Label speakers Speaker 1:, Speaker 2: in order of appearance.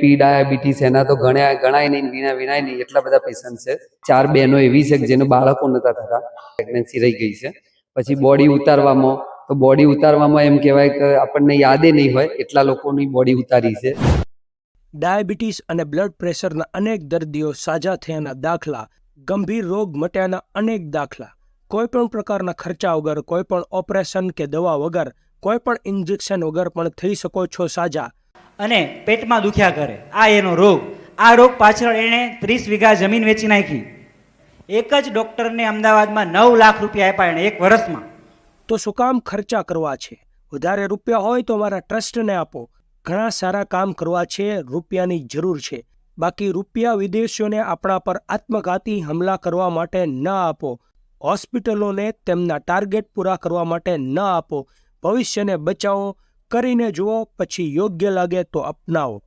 Speaker 1: BP diabetes એના તો ગણ્યા ગણાય નહીં વિના વિનાય નહીં એટલા બધા પેશન્ટ છે. ચાર બહેનો એવી છે કે જેનું બાળકો નતા થતા. પ્રેગ્નન્સી રહી ગઈ છે. પછી બોડી ઉતારવામાં તો બોડી ઉતારવામાં. એમ કહેવાય કે આપણને યાદે નહીં હોય એટલા લોકોની બોડી ઉતારી છે.
Speaker 2: ડાયાબિટીસ અને બ્લડ પ્રેશરના અનેક દર્દીઓ સાજા થયાના દાખલા ગંભીર રોગ મટ્યાના અનેક દાખલા. કોઈ પણ પ્રકારના ખર્ચા વગર કોઈ પણ ઓપરેશન કે દવા વગર કોઈ પણ ઇન્જેક્શન વગર પણ થઈ શકો છો સાજા.
Speaker 3: અને પેટમાં દુખ્યા કરે. આ એનો રોગ. આ રોગ પાછળ એણે ત્રીસ વીઘા જમીન વેચી નાખી. એક જ ડૉક્ટરને અમદાવાદમાં નવ લાખ રૂપિયા આપ્યા એણે એક વર્ષમાં.
Speaker 2: તો શું કામ ખર્ચા કરવા છે? વધારે રૂપિયા હોય તો મારા ટ્રસ્ટને આપો. ઘણા સારા કામ કરવા છે, રૂપિયાની જરૂર છે. બાકી રૂપિયા વિદેશીઓને આપણા પર આત્મઘાતી હુમલા કરવા માટે ન આપો. હોસ્પિટલોને તેમના ટાર્ગેટ પૂરા કરવા માટે ન આપો. ભવિષ્યને બચાવો. કરીને જુઓ પછી યોગ્ય લાગે તો અપનાવો.